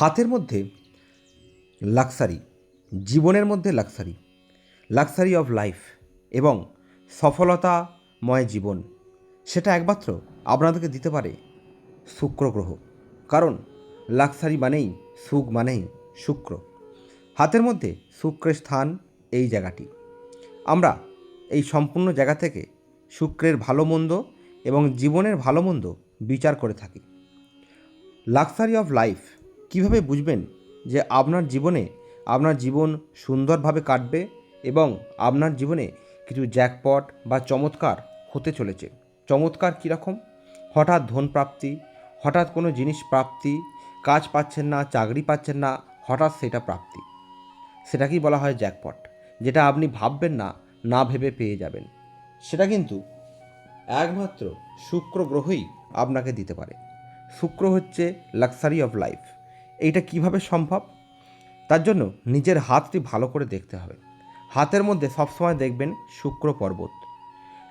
হাতের মধ্যে লাক্সারি জীবনের মধ্যে লাক্সারি লাক্সারি অফ লাইফ এবং সফলতাময় জীবন। সেটা একমাত্র আপনাদেরকে দিতে পারে শুক্র গ্রহ। কারণ লাক্সারি মানেই সুখ মানেই শুক্র। হাতের মধ্যে শুক্রের স্থান এই জায়গাটি। আমরা এই সম্পূর্ণ জায়গা থেকে শুক্রের ভালো মন্দ এবং জীবনের ভালো মন্দ বিচার করে থাকি। লাক্সারি অফ লাইফ কীভাবে বুঝবেন যে আপনার জীবনে, আপনার জীবন সুন্দরভাবে কাটবে এবং আপনার জীবনে কিছু জ্যাকপট বা চমৎকার হতে চলেছে? চমৎকার কীরকম হঠাৎ ধন প্রাপ্তি, হঠাৎ কোনো জিনিস প্রাপ্তি, কাজ পাচ্ছেন না, চাকরি পাচ্ছেন না, হঠাৎ সেটা প্রাপ্তি। সেটাকেই বলা হয় জ্যাকপট, যেটা আপনি ভাববেন না না ভেবে পেয়ে যাবেন। সেটা কিন্তু একমাত্র শুক্র গ্রহই আপনাকে দিতে পারে। শুক্র হচ্ছে লাক্সারি অফ লাইফ এইটা কীভাবে সম্ভব? তার জন্য নিজের হাতটি ভালো করে দেখতে হবে। হাতের মধ্যে সবসময় দেখবেন শুক্র পর্বত।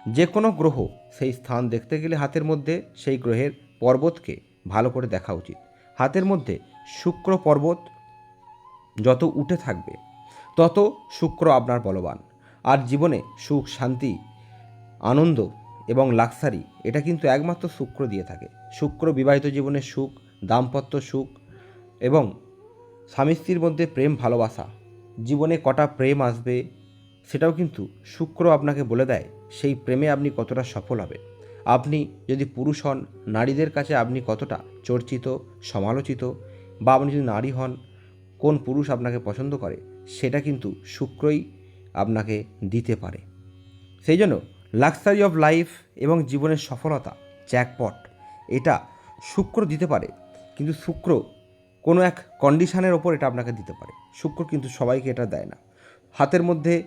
যে কোনো গ্রহ সেই স্থান দেখতে গেলে হাতের মধ্যে সেই গ্রহের পর্বতকে ভালো করে দেখা উচিত। হাতের মধ্যে শুক্র পর্বত যত উঠে থাকবে, তত শুক্র আপনার বলবান। আর জীবনে সুখ, শান্তি, আনন্দ এবং লাক্সারি এটা কিন্তু একমাত্র শুক্র দিয়ে থাকে। শুক্র বিবাহিত জীবনের সুখ, দাম্পত্য সুখ এবং স্বামী স্ত্রীর মধ্যে প্রেম ভালোবাসা। জীবনে কটা প্রেম আসবে, সেটাও কিন্তু শুক্র আপনাকে বলে দেয়, সেই প্রেমে আপনি কতটা সফল হবে আপনি যদি পুরুষ হন, নারীদের কাছে আপনি কতটা চর্চিত, সমালোচিত, বা আপনি যদি নারী হন, কোন পুরুষ আপনাকে পছন্দ করে, সেটা কিন্তু শুক্রই আপনাকে দিতে পারে। সেই জন্য লাক্সারি অফ লাইফ এবং জীবনের সফলতা জ্যাকপট এটা শুক্র দিতে পারে। কিন্তু শুক্র কোনো এক কন্ডিশানের ওপর এটা আপনাকে দিতে পারে। শুক্র কিন্তু সবাইকে এটা দেয় না। হাতের মধ্যে,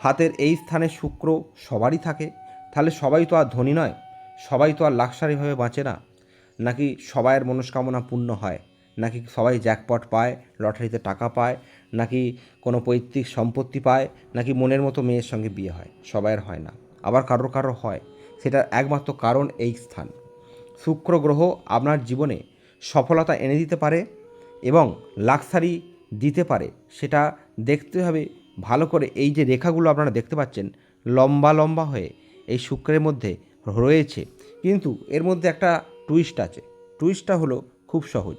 হাতের এই স্থানে শুক্র সবারই থাকে। তাহলে সবাই তো আর ধনী নয়, সবাই তো আর লাক্সারিভাবে বাঁচে না। নাকি সবাইয়ের মনস্কামনা পূর্ণ হয়, নাকি সবাই জ্যাকপট পায়, লটারিতে টাকা পায়, নাকি কোনো পৈতৃক সম্পত্তি পায়, নাকি মনের মতো মেয়ের সঙ্গে বিয়ে হয়? সবাইয়ের হয় না। আবার কারোর কারোর হয়। সেটার একমাত্র কারণ এই স্থান। শুক্র গ্রহ আপনার জীবনে সফলতা এনে দিতে পারে। এবং লাক্সারি দিতে পারে। সেটা দেখতে হবে। ভালো করে এই যে রেখাগুলো আপনারা দেখতে পাচ্ছেন, লম্বা লম্বা হয়ে এই শুক্রের মধ্যে রয়েছে। কিন্তু এর মধ্যে একটা টুইস্ট আছে। টুইস্টটা হলো খুব সহজ।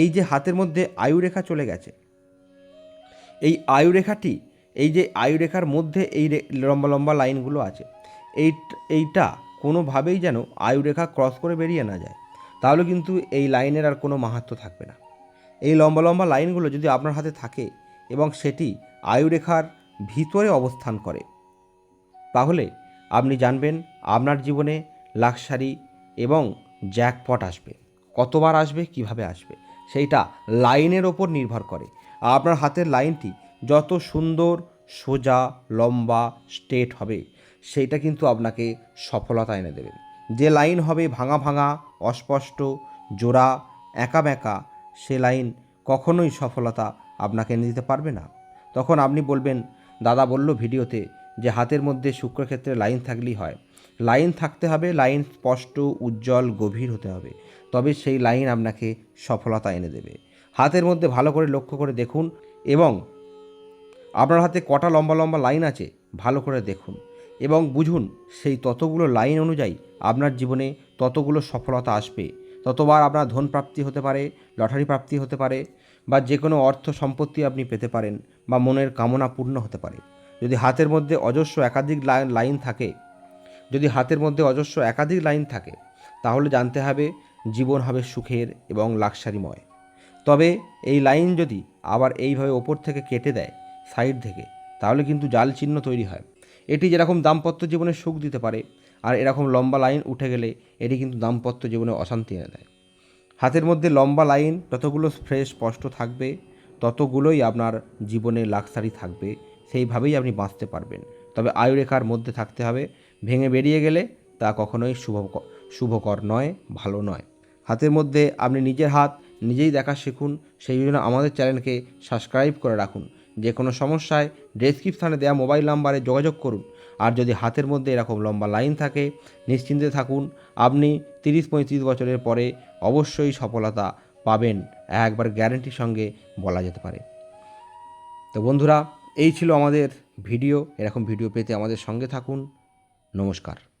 এই যে হাতের মধ্যে আয়ুরেখা চলে গেছে, এই আয়ুরেখাটি এই যে আয়ুরেখার মধ্যে এই লম্বা লম্বা লাইনগুলো আছে, এই, এইটা কোনোভাবেই যেন আয়ুরেখা ক্রস করে বেরিয়ে না যায়। তাহলে কিন্তু এই লাইনের আর কোনো মাহাত্ম থাকবে না। এই লম্বা লম্বা লাইনগুলো যদি আপনার হাতে থাকে এবং সেটি আয়ুরেখার ভিতরে অবস্থান করে, তাহলে আপনি জানবেন আপনার জীবনে লাক্সারি এবং জ্যাকপট আসবে। কতবার আসবে, কীভাবে আসবে, সেইটা লাইনের ওপর নির্ভর করে। আপনার হাতের লাইনটি যত সুন্দর, সোজা, লম্বা, স্ট্রেট হবে, সেইটা কিন্তু আপনাকে সফলতা এনে দেবে। যে লাইন হবে ভাঙা ভাঙা, অস্পষ্ট, জোড়া, একা বেঁকা সে লাইন কখনোই সফলতা আপনাকে এনে দিতে পারবে না। তখন আপনি বলবেন, দাদা বলল ভিডিওতে যে হাতের মধ্যে শুক্রক্ষেত্রে লাইন থাকলেই হয়। লাইন থাকতে হবে, লাইন স্পষ্ট, উজ্জ্বল, গভীর হতে হবে। তবে সেই লাইন আপনাকে সফলতা এনে দেবে। হাতের মধ্যে ভালো করে লক্ষ্য করে দেখুন এবং আপনার হাতে কটা লম্বা লম্বা লাইন আছে, ভালো করে দেখুন এবং বুঝুন, সেই ততগুলো লাইন অনুযায়ী আপনার জীবনে ততগুলো সফলতা আসবে। ততবার আপনার ধন প্রাপ্তি হতে পারে, লটারি প্রাপ্তি হতে পারে, বা যে কোনো অর্থ সম্পত্তি আপনি পেতে পারেন বা মনের কামনা পূর্ণ হতে পারে। যদি হাতের মধ্যে অজস্র একাধিক লাইন থাকে, যদি হাতের মধ্যে অজস্র একাধিক লাইন থাকে, তাহলে জানতে হবে জীবন হবে সুখের এবং লাক্সারিময়। তবে এই লাইন যদি আবার এইভাবে ওপর থেকে কেটে দেয়, সাইড থেকে, তাহলে কিন্তু জাল চিহ্ন তৈরি হয়। এটি যেরকম দাম্পত্য জীবনে সুখ দিতে পারে আর এরকম লম্বা লাইন উঠে গেলে এটি কিন্তু দাম্পত্য জীবনে অশান্তি এনে দেয়। হাতের মধ্যে লম্বা লাইন, যতগুলো ফ্রেশ স্পষ্ট থাকবে, ততগুলোই আপনার জীবনে লাক্সারি থাকবে। সেইভাবেই আপনি বাঁচতে পারবেন। তবে আয়ুরেখার মধ্যে থাকতে হবে। ভেঙে বেরিয়ে গেলে তা কখনোই শুভ, শুভকর নয়, ভালো নয়। হাতের মধ্যে আপনি নিজের হাত নিজেই দেখা শিখুন। সেই জন্য আমাদের চ্যানেলকে সাবস্ক্রাইব করে রাখুন। যে কোনো সমস্যায় ডেসক্রিপশানে দেওয়া মোবাইল নাম্বারে যোগাযোগ করুন। আর যদি হাতের মধ্যে এরকম লম্বা লাইন থাকে, নিশ্চিন্তে থাকুন। আপনি তিরিশ পঁয়ত্রিশ বছরের পরে অবশ্যই সফলতা পাবেন। একবার গ্যারেন্টির সঙ্গে বলা যেতে পারে। তো বন্ধুরা, এই ছিল আমাদের ভিডিও এরকম ভিডিও পেতে আমাদের সঙ্গে থাকুন। নমস্কার।